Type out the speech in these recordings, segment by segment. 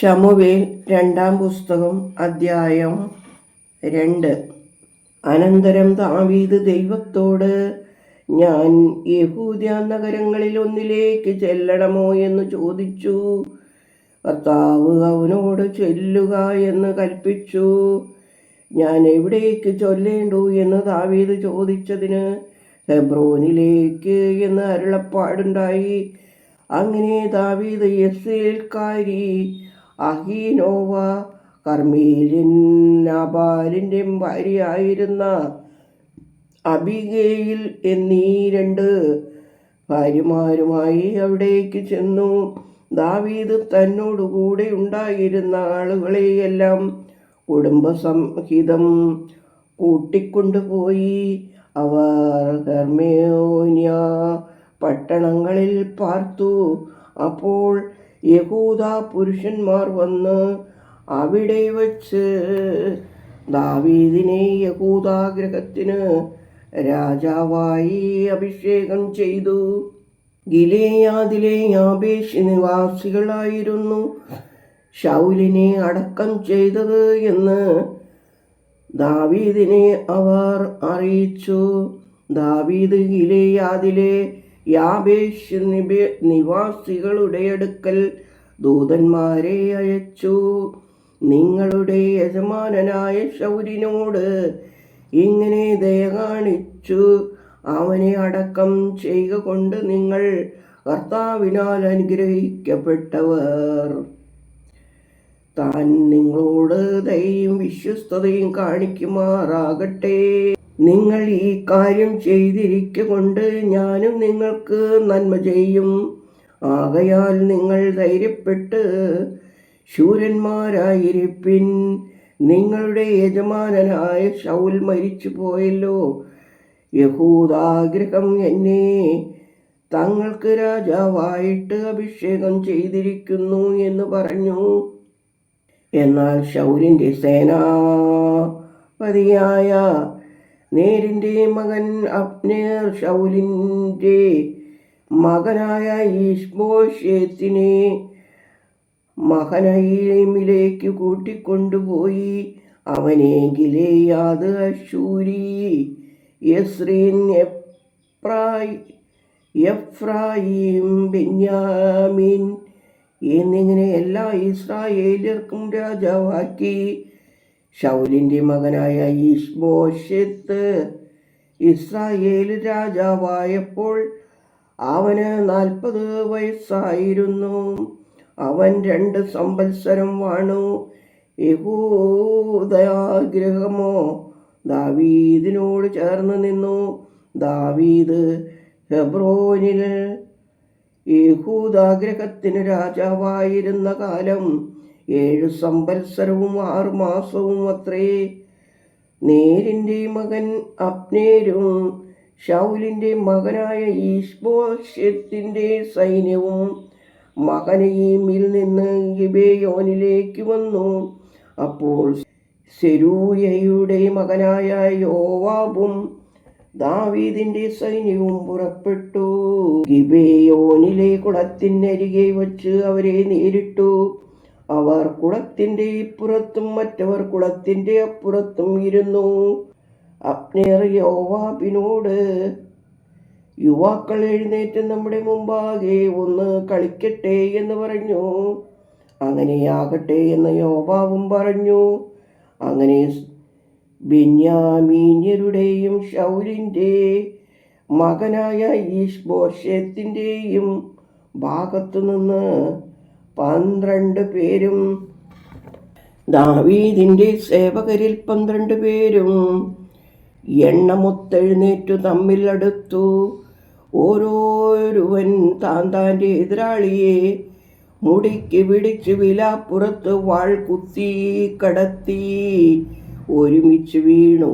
ഷമുവേൽ രണ്ടാം പുസ്തകം അദ്ധ്യായം രണ്ട്. അനന്തരം താവീത് ദൈവത്തോട് ഞാൻ യഹൂദ്യ നഗരങ്ങളിൽ ഒന്നിലേക്ക് ചെല്ലണമോ എന്ന് ചോദിച്ചു. കർത്താവ് അവനോട് ചെല്ലുക എന്ന് കൽപ്പിച്ചു. ഞാൻ എവിടേക്ക് ചൊല്ലേണ്ടു? എന്ന് താവീത് ചോദിച്ചതിന് ഹെബ്രോനിലേക്ക് എന്ന് അരുളപ്പാടുണ്ടായി. അങ്ങനെ താവീത് യസ്സേൽക്കാരി അഹീനോവ കർമ്മീലിൻ നാബാലിന്റെ ഭാര്യയായിരുന്ന അബിഗയിൽ എന്നീ രണ്ട് ഭാര്യമാരുമായി അവിടേക്ക് ചെന്നു. ദാവീദ് തന്നോടുകൂടെ ഉണ്ടായിരുന്ന ആളുകളെയെല്ലാം കുടുംബസംഹിതം കൂട്ടിക്കൊണ്ടുപോയി. അവർ ഹെർമേനിയ പട്ടണങ്ങളിൽ പാർത്തു. അപ്പോൾ യഹൂദ പുരുഷന്മാർ വന്ന് അവിടെ വച്ച് ദാവീദിനെ യഹൂദാഗ്രഹത്തിന് രാജാവായി അഭിഷേകം ചെയ്തു. ഗിലേയാദിലെ യാബേഷ് നിവാസികളായിരുന്നു. ഷൗലിനെ അടക്കം ചെയ്തത് എന്ന് ദാവീദിനെ അവർ അറിയിച്ചു. ദാവീദ് ഗിലേയാദിലെ യാബേഷ് നിബ നിവാസികളുടെ അടുക്കൽ ദൂതന്മാരെ അയച്ചു. നിങ്ങളുടെ യജമാനനായ ശൗരിനോട് ഇങ്ങനെ ദയ കാണിച്ചു. അവനെ അടക്കം ചെയ്യുക കൊണ്ട് നിങ്ങൾ കർത്താവിനാൽ അനുഗ്രഹിക്കപ്പെട്ടവർ. താൻ നിങ്ങളോട് ദയയും വിശ്വസ്തതയും കാണിക്കുമാറാകട്ടെ. നിങ്ങൾ ഈ കാര്യം ചെയ്തിരിക്കൊണ്ട് ഞാനും നിങ്ങൾക്ക് നന്മ ചെയ്യും. ആകയാൽ നിങ്ങൾ ധൈര്യപ്പെട്ട് ശൂരന്മാരായിരിപ്പിൻ. നിങ്ങളുടെ യജമാനനായ ഷൗൽ മരിച്ചു പോയല്ലോ. യഹൂദാഗ്രഹം എന്നെ തങ്ങൾക്ക് രാജാവായിട്ട് അഭിഷേകം ചെയ്തിരിക്കുന്നു എന്ന് പറഞ്ഞു. എന്നാൽ ഷൗലിന്റെ സേനാപതിയായ നേരിന്റെ മകൻ അപ്നേർ ഷൗലിന്റെ മകനായ ഈഷ്മോഷേത്തിനെ മഹനയിലേക്ക് കൂട്ടിക്കൊണ്ടുപോയി. അവനെ ഗിലേയാത് അശൂരി യസ്രീൻ എപ്രായ് എഫ്രായിം ബെന്യാമിൻ എന്നിങ്ങനെ എല്ലാ ഇസ്രായേലർക്കും രാജാവാക്കി. ഷൗലിന്റെ മകനായ ഇഷ്ബോഷത്ത് ഇസ്രായേൽ രാജാവായപ്പോൾ അവന് നാൽപ്പത് വയസ്സായിരുന്നു. അവൻ രണ്ട് സംവത്സരം വാണു. യഹൂദയാഗ്രഹമോ? ദാവീദിനോട് ചേർന്ന് നിന്നു. ദാവീദ് ഹെബ്രോനിൽ യഹൂദാഗ്രഹത്തിന് രാജാവായിരുന്ന കാലം ഏഴു സംവത്സരവും ആറു മാസവും അത്രേ. നേരിന്റെ മകൻ അപ്നേരും ഷൗലിന്റെ മകനായ ഈഷ്ബോഷ്യത്തിന്റെ സൈന്യവും മകനീമിൽ നിന്ന് ഗിബേയോനിലേക്ക് വന്നു. അപ്പോൾ സെരൂയയുടെ മകനായ യോവാബും ദാവീദിന്റെ സൈന്യവും പുറപ്പെട്ടു. ഗിബേയോനിലെ കുളത്തിനരികെ വച്ച് അവരെ നേരിട്ടു. അവർ കുളത്തിന്റെ ഇപ്പുറത്തും മറ്റവർ കുളത്തിന്റെ അപ്പുറത്തും ഇരുന്നു. അപ്നേർ യോവാബിനോട് യുവാക്കൾ എഴുന്നേറ്റ് നമ്മുടെ മുമ്പാകെ ഒന്ന് കളിക്കട്ടെ എന്ന് പറഞ്ഞു. അങ്ങനെയാകട്ടെ എന്ന് യോബാവും പറഞ്ഞു. അങ്ങനെ ബെന്യാമീന്യരുടെയും ഷൗലിന്റെ മകനായ ഈഷ്ബോഷത്തിന്റെയും ഭാഗത്തു നിന്ന് പന്ത്രണ്ട് പേരും. ദാവീദിന്റെ സേവകരിൽ പന്ത്രണ്ട് പേരും എണ്ണമൊത്തെഴുന്നേറ്റു തമ്മിൽ അടുത്തു. ഓരോരുവൻ താൻ താന്റെ എതിരാളിയെ മുടിക്ക് പിടിച്ച് വിലാപ്പുറത്ത് വാൾ കുത്തി കടത്തി. ഒരുമിച്ച് വീണു.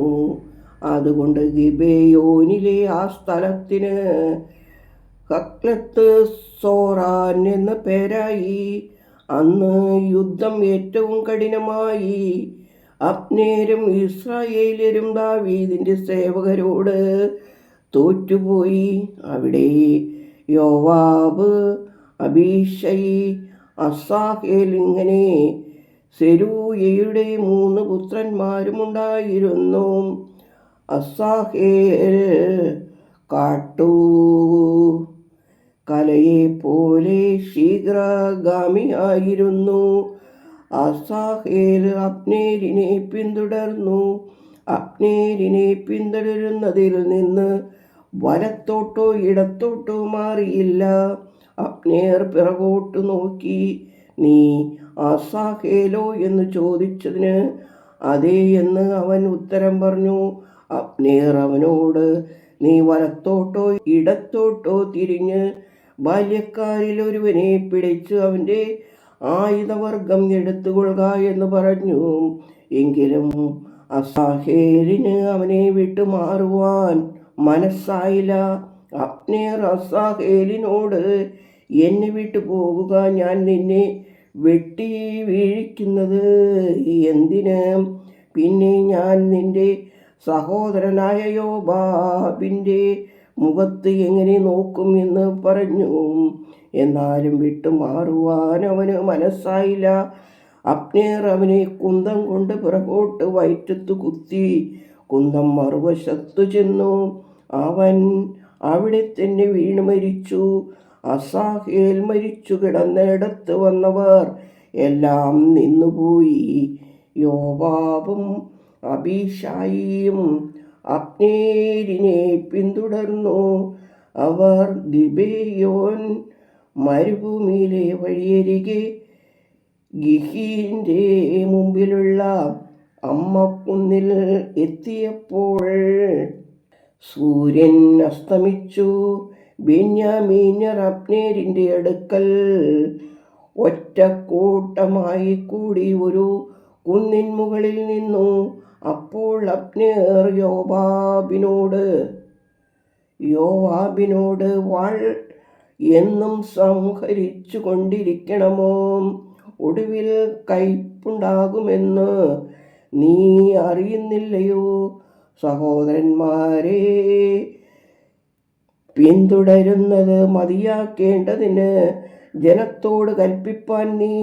അതുകൊണ്ട് ഗിബേയോനിലെ ആ സ്ഥലത്തിന് കക്ലത്ത് സോറാൻ എന്ന പേരായി. അന്ന് യുദ്ധം ഏറ്റവും കഠിനമായി. അപ്നേരും ഇസ്രായേലരും ദാവീദിന്റെ സേവകരോട് തോറ്റുപോയി. അവിടെ യോവാബ് അബീഷൈ അസാഹേൽ ഇങ്ങനെ സെരൂയയുടെ മൂന്ന് പുത്രന്മാരുമുണ്ടായിരുന്നു. അസാഹേൽ കാട്ടു. കലയെ പോലെ ശീഘ്രഗാമിയായിരുന്നു. അസാഹേൽ അപ്നേരിനെ പിന്തുടർന്നു. അപ്നേരിനെ പിന്തുടരുന്നതിൽ നിന്ന് വലത്തോട്ടോ ഇടത്തോട്ടോ മാറിയില്ല. അപ്നേർ പിറകോട്ട് നോക്കി നീ അസാഹേലോ എന്ന് ചോദിച്ചതിന് അതേ എന്ന് അവൻ ഉത്തരം പറഞ്ഞു. അപ്നേർ അവനോട് നീ വലത്തോട്ടോ ഇടത്തോട്ടോ തിരിഞ്ഞ് ബാല്യക്കാരിൽ ഒരുവനെ പിടിച്ച് അവന്റെ ആയുധവർഗം എടുത്തുകൊള്ളുക എന്ന് പറഞ്ഞു. എങ്കിലും അസാഹേലിന് അവനെ വിട്ടുമാറുവാൻ മനസ്സായില്ല. അപ്നേർ അസാഹേലിനോട് എന്നെ വിട്ടു പോകുക ഞാൻ നിന്നെ വെട്ടി വീഴിക്കുന്നത്. എന്തിന്? പിന്നെ ഞാൻ നിന്റെ സഹോദരനായ യോബാബിന്റെ മുഖത്ത് എങ്ങനെ നോക്കും എന്ന് പറഞ്ഞു. എന്നാലും വിട്ടുമാറുവാൻ അവന് മനസ്സായില്ല. അപ്നേർ അവനെ കുന്തം കൊണ്ട് പിറകോട്ട് വയറ്റത്ത് കുത്തി. കുന്തം മറുവശത്തു ചെന്നു. അവൻ അവിടെ തന്നെ വീണ് മരിച്ചു. അസാഹേൽ മരിച്ചു. കിടന്നിടത്ത് വന്നവർ എല്ലാം നിന്നുപോയി. യോവാബും അബീഷായിയും അപ്നേരിനെ പിന്തുടർന്നു. അവർ ദിബേയോൻ മരുഭൂമിയിലെ വഴിയരികെ ഗിഹീന്റെ മുമ്പിലുള്ള അമ്മക്കുന്നിൽ എത്തിയപ്പോൾ സൂര്യൻ അസ്തമിച്ചു. ബെന്യാമീന്യർ അപ്നേരിന്റെ അടുക്കൽ ഒറ്റക്കൂട്ടമായി കൂടി ഒരു കുന്നിൻ മുകളിൽ നിന്നു. അപ്പോൾ അപ്നേർ യോബാബിനോട് യോവാബിനോട് വാൾ എന്നും സംഹരിച്ചു കൊണ്ടിരിക്കണമോ? ഒടുവിൽ കയ്പുണ്ടാകുമെന്ന് നീ അറിയുന്നില്ലയോ? സഹോദരന്മാരെ പിന്തുടരുന്നത് മതിയാക്കേണ്ടതിന് ജനത്തോട് കൽപ്പിപ്പാൻ നീ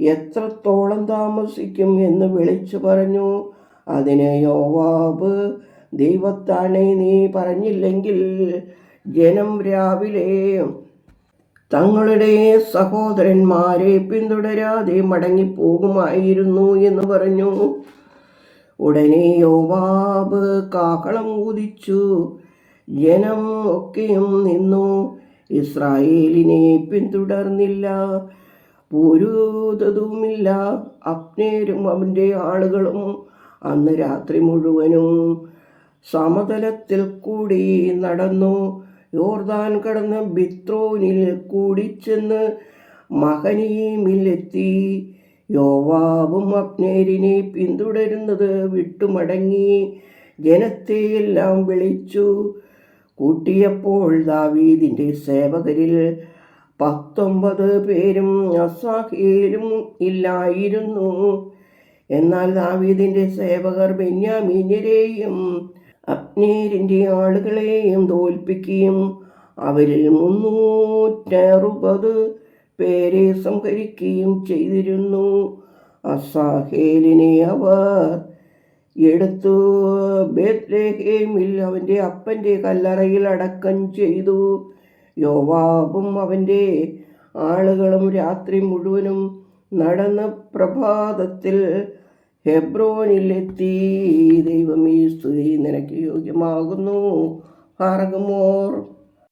എത്രത്തോളം താമസിക്കും എന്ന് വിളിച്ചു പറഞ്ഞു. അതിന് യോവാബ് ദൈവത്താണെ നീ പറഞ്ഞില്ലെങ്കിൽ ജനം രാവിലെ തങ്ങളുടെ സഹോദരന്മാരെ പിന്തുടരാതെ മടങ്ങിപ്പോകുമായിരുന്നു എന്ന് പറഞ്ഞു. ഉടനെ യോവാബ് കാക്കളം ഊതിച്ചു. ജനം ഒക്കെയും നിന്നു. ഇസ്രായേലിനെ പിന്തുടർന്നില്ല. പൂരൂതതുമില്ല അപ്നേരും അവന്റെ ആളുകളും അന്ന് രാത്രി മുഴുവനും സമതലത്തിൽ കൂടി നടന്നു. യോർദാൻ കടന്ന് ബിത്രോനിൽ കൂടി ചെന്ന് മഹനീമിലെത്തി യോവാവും അപ്നേരിനെ പിന്തുടരുന്നത് വിട്ടുമടങ്ങി. ജനത്തെയെല്ലാം വിളിച്ചു. കൂട്ടിയപ്പോൾ ദാവീദിന്റെ സേവകരിൽ പത്തൊമ്പത് പേരും അസാഹിയിലും ഇല്ലായിരുന്നു. എന്നാൽ ദാവീദിന്റെ സേവകർ ബെന്യാമീന്യരെയും അപ്നേരിന്റെ ആളുകളെയും തോൽപ്പിക്കുകയും അവരിൽ മുന്നൂറ്ററുപത് പേരെ സംഹരിക്കുകയും ചെയ്തിരുന്നു. അസാഹേലിനെ അവർ എടുത്തു. ബേത്ലേഹേമിൽ അവന്റെ അപ്പന്റെ കല്ലറയിൽ അടക്കം ചെയ്തു. യോവാബും അവന്റെ ആളുകളും രാത്രി മുഴുവനും നടന്ന പ്രഭാതത്തിൽ ഹെബ്രോനിലെത്തി. ദൈവമേ സ്തുതി. നിനക്ക് യോഗ്യമാകുന്നു. ആർഗമോർ